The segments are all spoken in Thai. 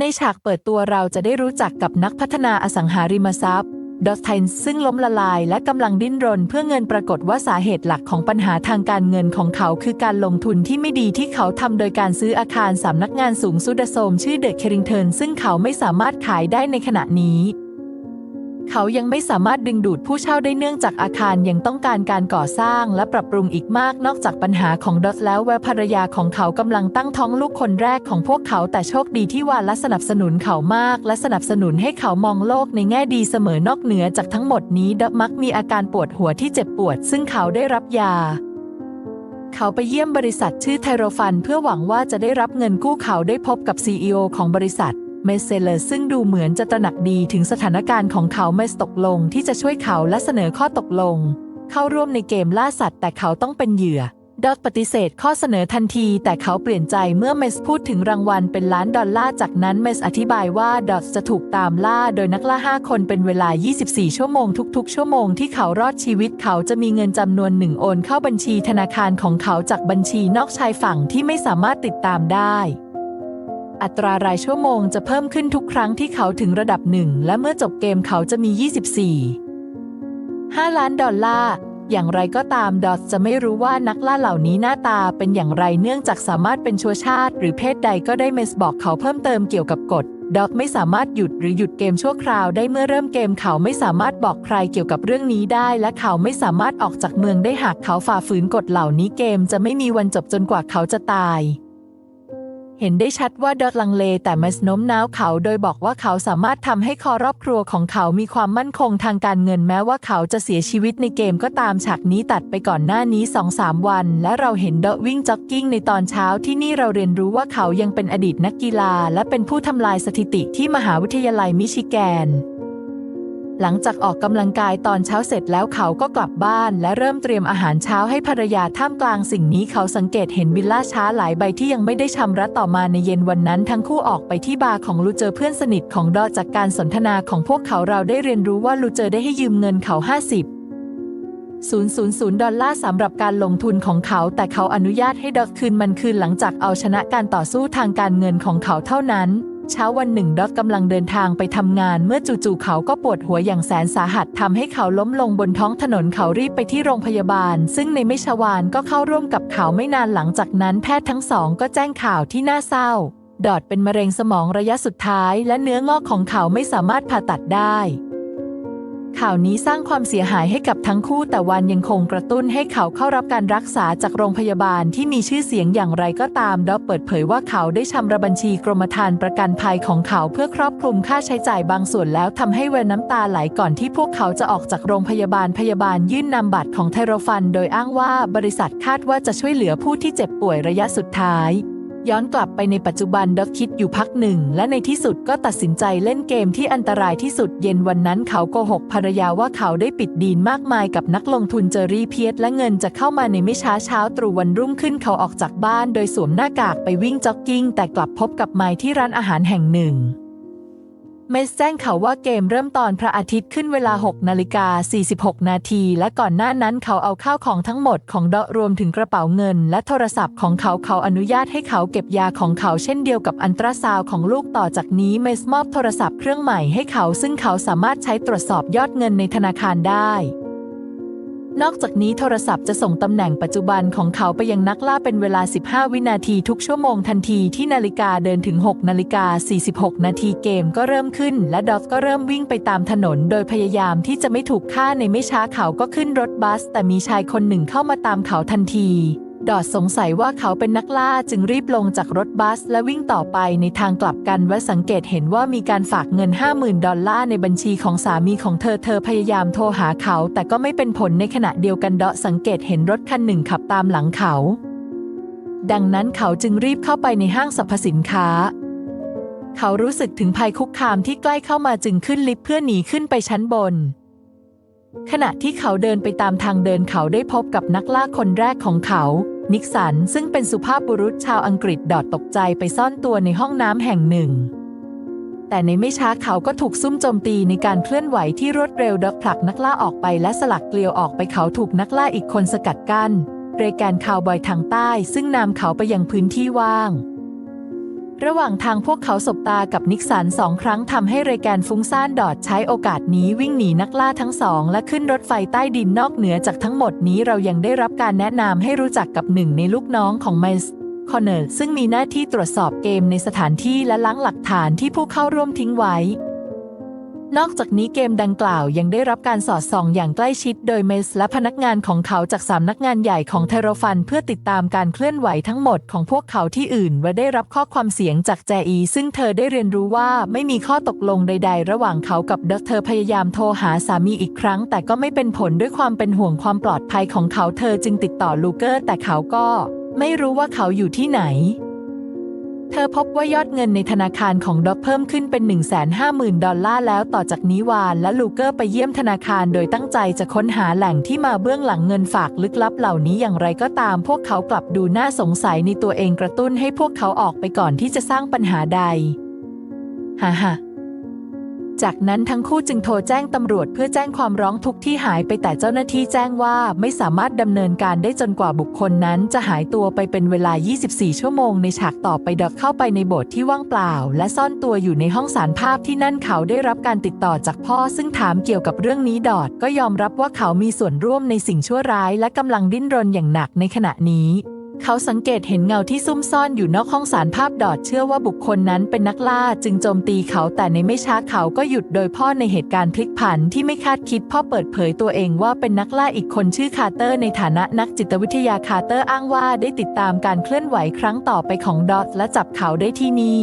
ในฉากเปิดตัวเราจะได้รู้จักกับนักพัฒนาอสังหาริมทรัพย์ดอสไทนซึ่งล้มละลายและกำลังดิ้นรนเพื่อเงินปรากฏว่าสาเหตุหลักของปัญหาทางการเงินของเขาคือการลงทุนที่ไม่ดีที่เขาทำโดยการซื้ออาคารสำนักงานสูงสุดโสมชื่อเดอะเคริงเทิร์นซึ่งเขาไม่สามารถขายได้ในขณะนี้ เขายังไม่สามารถดึงดูดผู้เช่าได้เนื่องจากอาคารยังต้องการการก่อสร้างและปรับปรุงอีกมากนอกจากปัญหาของดอทแล้วแววภรรยาของเขากำลังตั้งท้องลูกคนแรกของพวกเขาแต่โชคดีที่วาและสนับสนุนเขามาก และสนับสนุนให้เขามองโลกในแง่ดีเสมอนอกเหนือจากทั้งหมดนี้ดอทมักมีอาการปวดหัวที่เจ็บปวด ซึ่งเขาได้รับยาเขาไปเยี่ยมบริษัทชื่อไทโรฟันเพื่อหวังว่าจะได้รับเงินกู้เขาได้พบกับ CEO ของบริษัท เมสเซเลอร์ซึ่งดูเหมือนจะตระหนักดีถึงสถานการณ์ของเขาเมสตกลงที่จะช่วยเขาและเสนอข้อตกลง เข้าร่วมในเกมล่าสัตว์ แต่เขาต้องเป็นเหยื่อดอทปฏิเสธข้อเสนอทันที แต่เขาเปลี่ยนใจเมื่อเมสพูดถึงรางวัลเป็นล้านดอลลาร์จากนั้นเมสอธิบายว่าดอทจะถูกตามล่าโดยนักล่า 5 คนเป็นเวลา 24 ชั่วโมงทุกๆ ชั่วโมงที่เขารอดชีวิตเขาจะมีเงินจำนวนหนึ่งโอนเข้าบัญชีธนาคารของเขาจากบัญชีนอกชายฝั่งที่ไม่สามารถติดตามได้ อัตรารายชั่วโมงจะเพิ่มขึ้นทุกครั้งที่เขาถึงระดับหนึ่งและเมื่อจบเกมเขาจะมี 24 5 ล้านดอลลาร์ อย่างไรก็ตามดอทจะไม่รู้ว่านักล่าเหล่านี้หน้าตาเป็นอย่างไรเนื่องจากสามารถเป็นชัวชาติ หรือเพศใดก็ได้เมสบอกเขาเพิ่มเติมเกี่ยวกับกฎดอทไม่สามารถหยุดหรือหยุดเกมชั่วคราวได้เมื่อเริ่มเกมเขาไม่สามารถบอกใครเกี่ยวกับเรื่องนี้ได้ และเขาไม่สามารถออกจากเมืองได้หากเขาฝ่าฝืนกฎเหล่านี้เกมจะไม่มีวันจบจนกว่าเขาจะตาย เห็นได้ชัดว่าดอทลังเลแต่มาสโน้มน้าวเขาโดยบอกว่าเขาสามารถทำให้คอรอบครัวของเขามีความมั่นคงทางการเงินแม้ว่าเขาจะเสียชีวิตในเกมก็ตามฉากนี้ตัดไปก่อนหน้านี้ 2-3 วัน และเราเห็นดอทวิ่งจ็อกกิ้งในตอนเช้าที่นี่เราเรียนรู้ว่าเขายังเป็นอดีตนักกีฬา และเป็นผู้ทำลายสถิติที่มหาวิทยาลัยมิชิแกน หลังจากออกกำลังกายตอนเช้าเสร็จแล้วเขาก็กลับบ้านและเริ่มเตรียมอาหารเช้าให้ภรรยาท่ามกลางสิ่งนี้เขาสังเกตเห็นวิลล่าช้าหลายใบที่ยังไม่ได้ชำระต่อมาในเย็นวันนั้น ทั้งคู่ออกไปที่บาร์ของลูเจอเพื่อนสนิทของดอจากการสนทนาของพวกเขาเราได้เรียนรู้ว่าลูเจอได้ให้ยืมเงินเขา 50 000 ดอลลาร์สำหรับการลงทุนของเขา แต่เขาอนุญาตให้ดอคืนมันคืนหลังจากเอาชนะการต่อสู้ทางการเงินของเขาเท่านั้น เช้าวันหนึ่งดอทกำลังเดินทางไปทำงาน เมื่อจู่ๆเขาก็ปวดหัวอย่างแสนสาหัสทำให้เขาล้มลงบนท้องถนนเขารีบไปที่โรงพยาบาล ซึ่งในไม่ชวานก็เข้าร่วมกับเขาไม่นานหลังจากนั้นแพทย์ทั้งสองก็แจ้งข่าวที่น่าเศร้า ดอดเป็นมะเร็งสมองระยะสุดท้าย และเนื้องอกของเขาไม่สามารถผ่าตัดได้ ข่าวนี้สร้างความเสียหายให้กับทั้งคู่แต่วันยังคงกระตุ้นให้เขาเข้ารับการรักษาจากโรงพยาบาลที่มีชื่อเสียงอย่างไรก็ตามดอเปิดเผยว่าเขาได้ชำระบัญชีกรมธรรม์ประกันภัยของเขาเพื่อครอบคลุมค่าใช้จ่ายบางส่วนแล้วทำให้เวลน้ำตาไหลก่อนที่พวกเขาจะออกจากโรงพยาบาลพยาบาลยื่นนำบัตรของไทโรฟัน โดยอ้างว่าบริษัทคาดว่าจะช่วยเหลือผู้ที่เจ็บป่วยระยะสุดท้าย ย้อนกลับไปในปัจจุบันด็อกคิดอยู่พักหนึ่ง และในที่สุดก็ตัดสินใจเล่นเกมที่อันตรายที่สุดเย็นวันนั้นเขาโกหกภรรยาว่าเขาได้ปิดดีนมากมายกับนักลงทุนเจอรี่เพียสและเงินจะเข้ามาในไม่ช้าเช้าตรู่วันรุ่งขึ้นเขาออกจากบ้าน โดยสวมหน้ากากไปวิ่งจ็อกกิ้ง แต่กลับพบกับไมค์ที่ร้านอาหารแห่งหนึ่ง เมสแจ้งเขาว่าเกมเริ่มตอนพระอาทิตย์ขึ้นเวลา 6 นาฬิกา 46 นาที และก่อนหน้านั้นเขาเอาข้าวของทั้งหมดของเดอรวมถึงกระเป๋าเงิน และโทรศัพท์ของเขาเขาอนุญาตให้เขาเก็บยาของเขาเช่นเดียวกับอันตราซาวของลูกต่อจากนี้เมสมอบโทรศัพท์เครื่องใหม่ให้เขาซึ่งเขาสามารถใช้ตรวจสอบยอดเงินในธนาคารได้ นอกจากนี้โทรศัพท์จะส่งตำแหน่งปัจจุบันของเขาไปยังนักล่าเป็นเวลา 15 วินาทีทุกชั่วโมงทันทีที่นาฬิกาเดินถึง 6 นาฬิกา 46 นาทีเกมก็เริ่มขึ้น และดอฟก็เริ่มวิ่งไปตามถนน โดยพยายามที่จะไม่ถูกฆ่าในไม่ช้าเขาก็ขึ้นรถบัส แต่มีชายคนหนึ่งเข้ามาตามเขาทันที ดอดสงสัยว่าเขาเป็นนักล่าจึงรีบลงจากรถบัส และวิ่งต่อไปในทางกลับกันและสังเกตเห็นว่ามีการฝากเงิน 50,000 ดอลลาร์ในบัญชีของสามีของเธอเธอพยายามโทรหาเขา แต่ก็ไม่เป็นผลในขณะเดียวกันดอดสังเกตเห็นรถคันหนึ่งขับตามหลังเขา ดังนั้นเขาจึงรีบเข้าไปในห้างสรรพสินค้า เขารู้สึกถึงภัยคุกคามที่ใกล้เข้ามาจึงขึ้นลิฟต์เพื่อหนีขึ้นไปชั้นบนขณะที่เขาเดินไปตามทางเดินเขาได้พบกับนักล่าคนแรกของเขา นิกสันซึ่งเป็นสุภาพบุรุษชาวอังกฤษดอดตกใจไปซ่อนตัวในห้องน้ำแห่งหนึ่ง แต่ในไม่ช้าเขาก็ถูกซุ่มโจมตีในการเคลื่อนไหวที่รวดเร็วดักผลักนักล่าออกไปและสลักเกลียวออกไปเขาถูกนักล่าอีกคนสกัดกั้นเรแกนคาวบอยทางใต้ ซึ่งนำเขาไปยังพื้นที่ว่าง ระหว่างทางพวกเขาสบตากับนิกสันสองครั้งทำให้เรแกนฟุ้งซ่านดอดใช้โอกาสนี้วิ่งหนีนักล่าทั้งสอง และขึ้นรถไฟใต้ดินนอกเหนือจากทั้งหมดนี้เรายังได้รับการแนะนำให้รู้จักกับหนึ่งในลูกน้องของไมส์คอนเนอร์ซึ่งมีหน้าที่ตรวจสอบเกมในสถานที่และล้างหลักฐานที่ผู้เข้าร่วมทิ้งไว้ นอกจากนี้เกมดังกล่าวยังได้รับการสอดส่องอย่างใกล้ชิดโดยเมสและพนักงานของเขาจากสำนักงานใหญ่ของเทโรฟันเพื่อติดตามการเคลื่อนไหวทั้งหมดของพวกเขาที่อื่นและได้รับข้อความเสียงจากแจอี ซึ่งเธอได้เรียนรู้ว่าไม่มีข้อตกลงใด ๆ ระหว่างเขากับดเธอพยายามโทรหาสามีอีกครั้ง แต่ก็ไม่เป็นผลด้วยความเป็นห่วงความปลอดภัยของเขาเธอจึงติดต่อลูเกอร์ แต่เขาก็ไม่รู้ว่าเขาอยู่ที่ไหน เธอพบว่ายอดเงินในธนาคารของด็อกเพิ่มขึ้นเป็น 150,000 ดอลลาร์แล้วต่อจากนี้วานและลูเกอร์ไปเยี่ยมธนาคารโดยตั้งใจจะค้นหาแหล่งที่มาเบื้องหลังเงินฝากลึกลับเหล่านี้อย่างไรก็ตาม พวกเขากลับดูน่าสงสัยในตัวเองกระตุ้นให้พวกเขาออกไปก่อนที่จะสร้างปัญหาใดฮ่าฮ่า จากนั้นทั้งคู่จึงโทรแจ้งตำรวจเพื่อแจ้งความร้องทุกข์ที่หายไปแต่เจ้าหน้าที่แจ้งว่าไม่สามารถดำเนินการได้จนกว่าบุคคลนั้นจะหายตัวไปเป็นเวลา 24 ชั่วโมงในฉากต่อไปดอกเข้าไปในโบสถ์ที่ว่างเปล่า และซ่อนตัวอยู่ในห้องสารภาพที่นั่นเขาได้รับการติดต่อจากพ่อ ซึ่งถามเกี่ยวกับเรื่องนี้ดอดก็ยอมรับว่าเขามีส่วนร่วมในสิ่งชั่วร้าย และกำลังดิ้นรนอย่างหนักในขณะนี้ เขาสังเกตเห็นเงาที่ซุ่มซ่อนอยู่นอกห้องสารภาพดอดเชื่อว่าบุคคลนั้นเป็นนักล่าจึงโจมตีเขาแต่ในไม่ช้าเขาก็หยุดโดยพ่อในเหตุการณ์พลิกผันที่ไม่คาดคิดพ่อเปิดเผยตัวเองว่าเป็นนักล่าอีกคนชื่อคาร์เตอร์ในฐานะนักจิตวิทยาคาร์เตอร์อ้างว่าได้ติดตามการเคลื่อนไหวครั้งต่อไปของดอทและจับเขาได้ที่นี่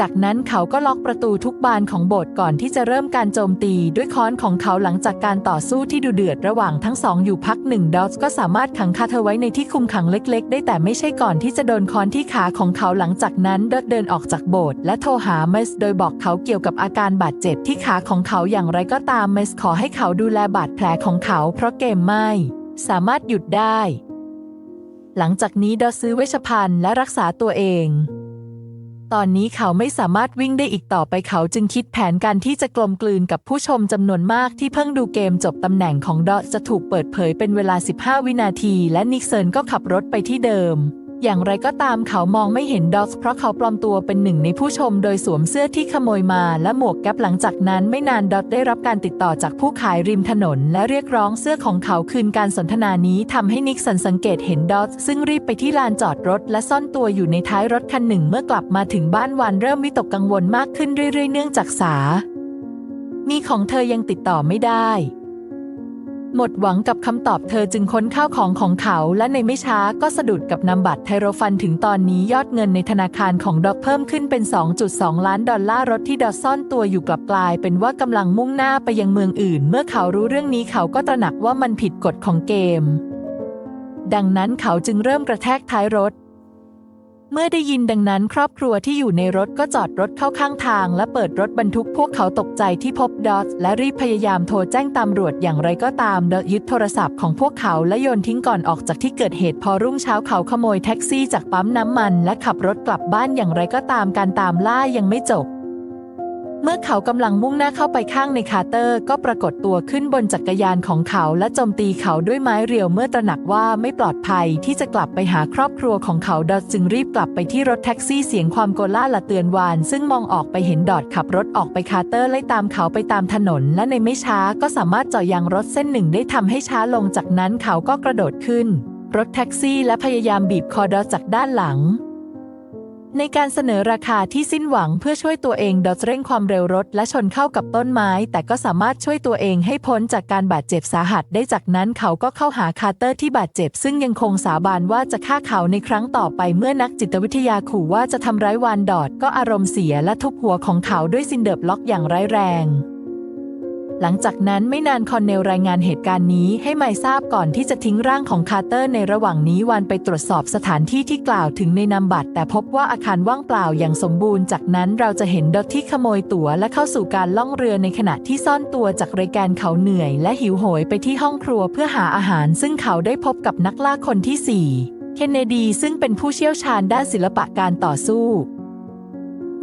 จากนั้นเขาก็ล็อกประตูทุกบานของโบสถ์ก่อนที่จะเริ่มการโจมตีด้วยค้อนของเขาหลังจากการต่อสู้ที่ดุเดือดระหว่างทั้งสองอยู่พักหนึ่งดอสก็สามารถขังคาเธอไว้ในที่คุมขังเล็ก ๆ ได้แต่ไม่ใช่ก่อนที่จะโดนค้อนที่ขาของเขาหลังจากนั้นดอสเดินออกจากโบสถ์และโทรหาเมสโดยบอกเขาเกี่ยวกับอาการบาดเจ็บที่ขาของเขาอย่างไรก็ตามเมสขอให้เขาดูแลบาดแผลของเขา เพราะเกมไม่ สามารถหยุดได้ หลังจากนี้ดอสซื้อเวชภัณฑ์และรักษาตัวเอง ตอนนี้เขาไม่สามารถวิ่งได้อีกต่อไปเขาจึงคิดแผนการที่จะกลมกลืนกับผู้ชมจำนวนมากที่เพิ่งดูเกมจบตำแหน่งของดอจะถูกเปิดเผยเป็นเวลา 15 วินาที และนิกเซินก็ขับรถไปที่เดิม อย่างไรก็ตามเขามองไม่เห็นด็อทเพราะเขาปลอมตัวเป็นหนึ่งในผู้ชมโดยสวมเสื้อที่ขโมยมาและหมวกแก๊ปหลังจากนั้นไม่นานด็อทได้รับการติดต่อจากผู้ขายริมถนน และเรียกร้องเสื้อของเขาคืนการสนทนานี้ทำให้นิกสันสังเกตเห็นด็อทซึ่งรีบไปที่ลานจอดรถ และซ่อนตัวอยู่ในท้ายรถคันหนึ่งเมื่อกลับมาถึงบ้านวันเริ่มวิตกกังวลมากขึ้นเรื่อยๆ เนื่องจากสามีของเธอยังติดต่อไม่ได้ หมดหวังกับคำตอบเธอจึงค้นข้าวของของเขา และในไม่ช้าก็สะดุดกับนามบัตรไทโรฟันถึงตอนนี้ยอดเงินในธนาคารของดอกเพิ่มขึ้นเป็น 2.2 ล้านดอลลาร์รถที่ดอกซ่อนตัวอยู่กลับกลาย เป็นว่ากำลังมุ่งหน้าไปยังเมืองอื่น เมื่อเขารู้เรื่องนี้เขาก็ตระหนักว่ามันผิดกฎของเกม ดังนั้นเขาจึงเริ่มกระแทกท้ายรถ เมื่อได้ยินดังนั้นครอบครัวที่อยู่ในรถก็จอดรถเข้าข้างทาง และเปิดรถบรรทุกพวกเขาตกใจที่พบดอทและรีบพยายามโทรแจ้งตำรวจอย่างไรก็ตามดอทยึดโทรศัพท์ของพวกเขาและโยนทิ้งก่อนออกจากที่เกิดเหตุพอรุ่งเช้าเขาขโมยแท็กซี่จากปั๊มน้ำมัน และขับรถกลับบ้านอย่างไรก็ตามการตามล่ายังไม่จบ เมื่อเขากำลังมุ่งหน้าเข้าไปข้างในคาร์เตอร์ ก็ปรากฏตัวขึ้นบนจักรยานของเขาและโจมตีเขาด้วยไม้เรียวเมื่อตระหนักว่าไม่ปลอดภัยที่จะกลับไปหาครอบครัวของเขาดอทจึงรีบกลับไปที่รถแท็กซี่เสียงความโกล่าละเตือนวาน ซึ่งมองออกไปเห็นดอทขับรถออกไปคาร์เตอร์ไล่ตามเขาไปตามถนน และในไม่ช้าก็สามารถเจาะยางรถเส้นหนึ่งได้ทำให้ช้าลงจากนั้นเขาก็กระโดดขึ้น รถแท็กซี่และพยายามบีบคอดอทจากด้านหลัง ในการเสนอราคาที่สิ้นหวังเพื่อช่วยตัวเองดอทเร่งความเร็วรถและชนเข้ากับต้นไม้ แต่ก็สามารถช่วยตัวเองให้พ้นจากการบาดเจ็บสาหัสได้จากนั้นเขาก็เข้าหาคาร์เตอร์ที่บาดเจ็บ ซึ่งยังคงสาบานว่าจะฆ่าเขาในครั้งต่อไปเมื่อนักจิตวิทยาขู่ว่าจะทำร้ายวานดอดก็อารมณ์เสียและทุบหัวของเขาด้วยซินเดอร์ล็อกอย่างร้ายแรง หลังจากนั้นไม่นานคอนเนลรายงานเหตุการณ์นี้ให้ไมค์ทราบก่อนที่จะทิ้งร่างของคาร์เตอร์ในระหว่างนี้วันไปตรวจสอบสถานที่ที่กล่าวถึงในนามบัตร แต่พบว่าอาคารว่างเปล่าอย่างสมบูรณ์จากนั้นเราจะเห็นดอทที่ขโมยตั๋วและเข้าสู่การล่องเรือในขณะที่ซ่อนตัวจากรายการเขาเหนื่อย และหิวโหยไปที่ห้องครัวเพื่อหาอาหาร ซึ่งเขาได้พบกับนักล่าคนที่สี่เคนเนดีซึ่งเป็นผู้เชี่ยวชาญด้านศิลปะการต่อสู้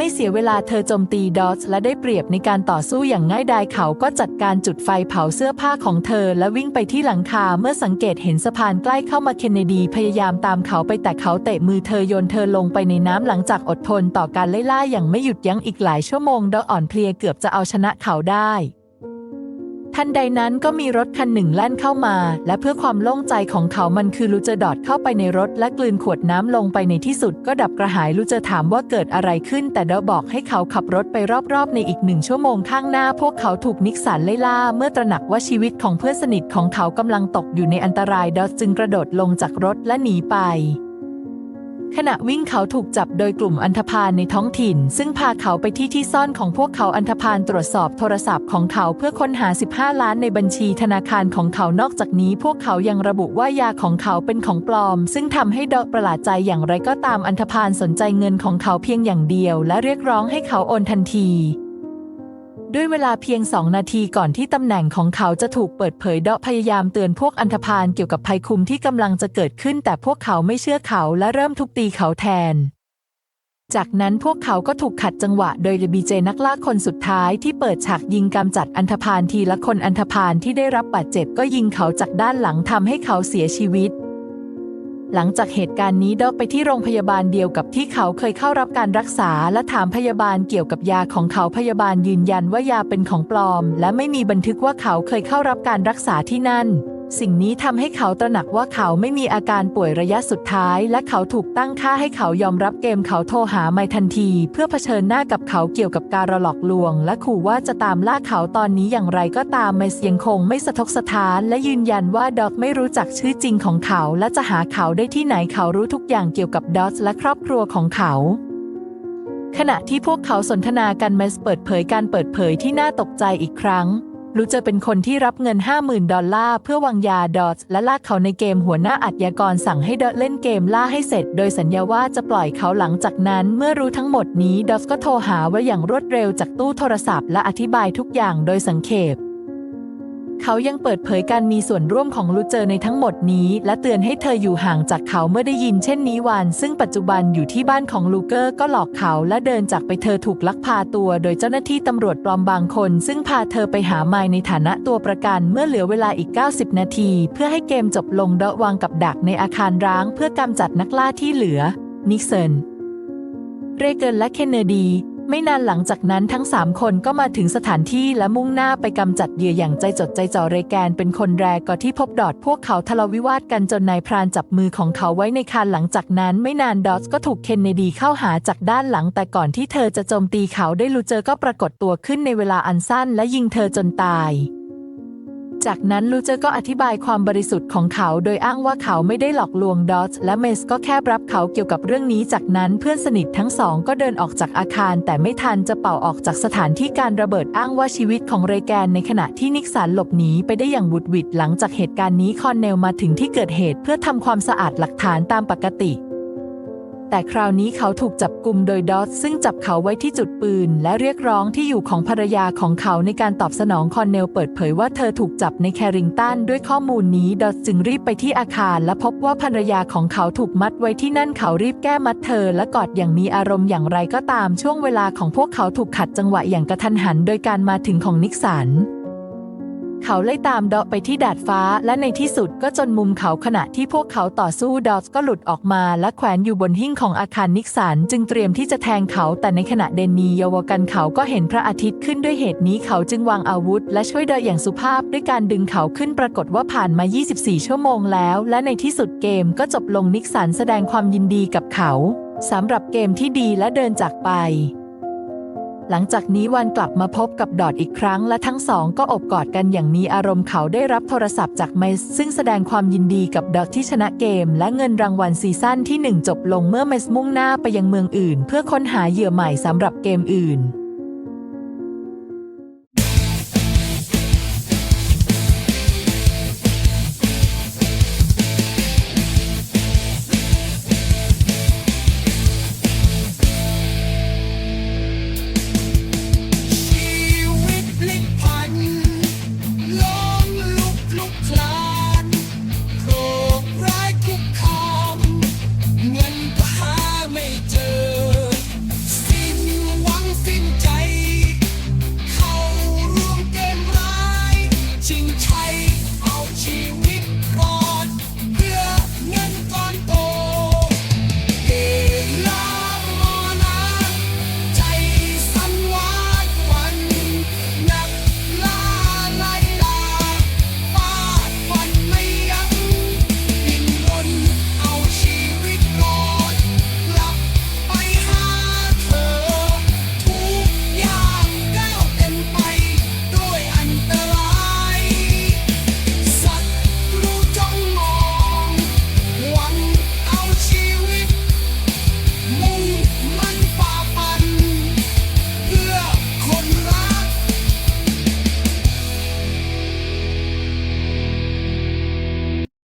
ไม่เสียเวลาเธอโจมตีดอสและได้เปรียบในการต่อสู้อย่างง่ายดายเขาก็จัดการจุดไฟเผาเสื้อผ้าของเธอ และวิ่งไปที่หลังคาเมื่อสังเกตเห็นสะพานใกล้เข้ามาเคนเนดีพยายามตามเขาไปแต่เขาเตะมือเธอโยนเธอลงไปในน้ำหลังจากอดทนต่อการไล่ล่าอย่างไม่หยุดยั้งอีกหลายชั่วโมงดออ่อนเพลียเกือบจะเอาชนะเขาได้ ทันใดนั้นก็มีรถคันหนึ่งแล่นเข้ามา และเพื่อความโล่งใจของเขามันคือลูเจอดอดเข้าไปในรถและกลืนขวดน้ำลงไปในที่สุดก็ดับกระหายลูเจอถามว่าเกิดอะไรขึ้น แต่เดอบอกให้เขาขับรถไปรอบๆ ในอีกหนึ่งชั่วโมงข้างหน้า พวกเขาถูกนิกสันไล่ล่า เมื่อตระหนักว่าชีวิตของเพื่อนสนิทของเขากำลังตกอยู่ในอันตรายดอจึงกระโดดลงจากรถและหนีไป ขณะวิ่งเขาถูกจับโดยกลุ่มอันธพาลในท้องถิ่น ซึ่งพาเขาไปที่ที่ซ่อนของพวกเขาอันธพาลตรวจสอบโทรศัพท์ของเขาเพื่อค้นหา 15 ล้านในบัญชีธนาคารของเขานอกจากนี้ พวกเขายังระบุว่ายาของเขาเป็นของปลอม ซึ่งทำให้ดอกประหลาดใจอย่างไรก็ตามอันธพาลสนใจเงินของเขาเพียงอย่างเดียว และเรียกร้องให้เขาโอนทันที ด้วยเวลาเพียงสองนาทีก่อนที่ตำแหน่งของเขาจะถูกเปิดเผยเดาะพยายามเตือนพวกอันธพาลเกี่ยวกับภัยคุมที่กำลังจะเกิดขึ้น แต่พวกเขาไม่เชื่อเขาและเริ่มทุบตีเขาแทน จากนั้นพวกเขาก็ถูกขัดจังหวะโดยบีเจนักล่าคนสุดท้ายที่เปิดฉากยิงกำจัดอันธพาลทีละคนอันธพาลที่ได้รับบาดเจ็บก็ยิงเขาจากด้านหลังทำให้เขาเสียชีวิต หลังจากเหตุการณ์นี้ดอกไปที่โรงพยาบาลเดียวกับที่เขาเคยเข้ารับการรักษา และถามพยาบาลเกี่ยวกับยาของเขาพยาบาลยืนยันว่ายาเป็นของปลอม และไม่มีบันทึกว่าเขาเคยเข้ารับการรักษาที่นั่น สิ่งนี้ทำให้เขาตระหนักว่าเขาไม่มีอาการป่วยระยะสุดท้าย และเขาถูกตั้งค่าให้เขายอมรับเกมเขาโทรหาไม่ทันที เพื่อเผชิญหน้ากับเขาเกี่ยวกับการหลอกลวง และขู่ว่าจะตามล่าเขาตอนนี้อย่างไรก็ตามไมเส์ยังคงไม่สะทกสถาน และยืนยันว่าดอกไม่รู้จักชื่อจริงของเขา และจะหาเขาได้ที่ไหนเขารู้ทุกอย่างเกี่ยวกับดอสและครอบครัวของเขาขณะที่พวกเขาสนทนากันเมสเปิดเผยการเปิดเผยที่น่าตกใจอีกครั้ง รู้จะเป็นคนที่รับเงิน 50,000 ดอลลาร์เพื่อวางยาดอสและลากเขาในเกมหัวหน้าอัจยากรสั่งให้ดอสเล่นเกมล่าให้เสร็จ โดยสัญญาว่าจะปล่อยเขาหลังจากนั้น เมื่อรู้ทั้งหมดนี้ดอสก็โทรหาว่าอย่างรวดเร็วจากตู้โทรศัพท์และอธิบายทุกอย่างโดยสังเขป เขายังเปิดเผยการมีส่วนร่วมของลูเจอในทั้งหมดนี้ และเตือนให้เธออยู่ห่างจากเขาเมื่อได้ยินเช่นนี้วาน ซึ่งปัจจุบันอยู่ที่บ้านของลูเกอร์ก็หลอกเขาและเดินจากไปเธอถูกลักพาตัว โดยเจ้าหน้าที่ตำรวจปลอมบางคน ซึ่งพาเธอไปหาไมในฐานะตัวประกันเมื่อเหลือเวลาอีก 90 นาที เพื่อให้เกมจบลงเดะวางกับดักในอาคารร้าง เพื่อกำจัดนักล่าที่เหลือนิกเซนเรเกิลและเคนเนดี ไม่นานหลังจากนั้นทั้งสามคนก็มาถึงสถานที่และมุ่งหน้าไปกำจัดเหยื่ออย่างใจจดใจจ่อเรแกนเป็นคนแรกก่อนที่พบดอดพวกเขาทะเลาะวิวาทกันจนนายพรานจับมือของเขาไว้ในคานหลังจากนั้น ไม่นานดอสก็ถูกเคนเนดีเข้าหาจากด้านหลัง แต่ก่อนที่เธอจะโจมตีเขาได้ลูเจอก็ปรากฏตัวขึ้นในเวลาอันสั้น และยิงเธอจนตาย จากนั้นลูเจอร์ก็อธิบายความบริสุทธิ์ของเขาโดยอ้างว่าเขาไม่ได้หลอกลวงดอสและเมสก็แค่รับเขาเกี่ยวกับเรื่องนี้ จากนั้นเพื่อนสนิททั้งสองก็เดินออกจากอาคาร แต่ไม่ทันจะเป่าออกจากสถานที่การระเบิดอ้างว่าชีวิตของเรแกนในขณะที่นิกสันหลบหนีไปได้อย่างบุดวิดหลังจากเหตุการณ์นี้คอนเนลมาถึงที่เกิดเหตุเพื่อทำความสะอาดหลักฐานตามปกติ แต่คราวนี้เขาถูกจับกลุ่มโดยดอสซึ่งจับเขาไว้ที่จุดปืน และเรียกร้องที่อยู่ของภรรยาของเขาในการตอบสนองคอนเนลเปิดเผยว่าเธอถูกจับในแคริงตันด้วยข้อมูลนี้ดอสจึงรีบไปที่อาคาร และพบว่าภรรยาของเขาถูกมัดไว้ที่นั่นเขารีบแก้มัดเธอ และกอดอย่างมีอารมณ์อย่างไรก็ตามช่วงเวลาของพวกเขาถูกขัดจังหวะอย่างกระทันหัน โดยการมาถึงของนิกสัน เขาไล่ตามดอไปที่ดาดฟ้าและในที่สุดก็จนมุมเขาขณะที่พวกเขาต่อสู้ดอสก็หลุดออกมาและแขวนอยู่บนหิ้งของอาคารนิกสันจึงเตรียมที่จะแทงเขา แต่ในขณะเดนนีเยาวกันเขาก็เห็นพระอาทิตย์ขึ้นด้วยเหตุนี้เขาจึงวางอาวุธ และช่วยดออย่างสุภาพด้วยการดึงเขาขึ้นปรากฏว่าผ่านมา 24 ชั่วโมงแล้ว และในที่สุดเกมก็จบลงนิกสันแสดงความยินดีกับเขาสำหรับเกมที่ดีและเดินจากไป หลังจากนี้วันกลับมาพบกับดอดอีกครั้งและทั้งสองก็อบกอดกันอย่างมีอารมณ์เขาได้รับโทรศัพท์จากเมสซึ่งแสดงความยินดีกับดอดที่ชนะเกม และเงินรางวัลซีซั่นที่ 1 จบลงเมื่อเมสมุ่งหน้าไปยังเมืองอื่น เพื่อค้นหาเหยื่อใหม่สำหรับเกมอื่น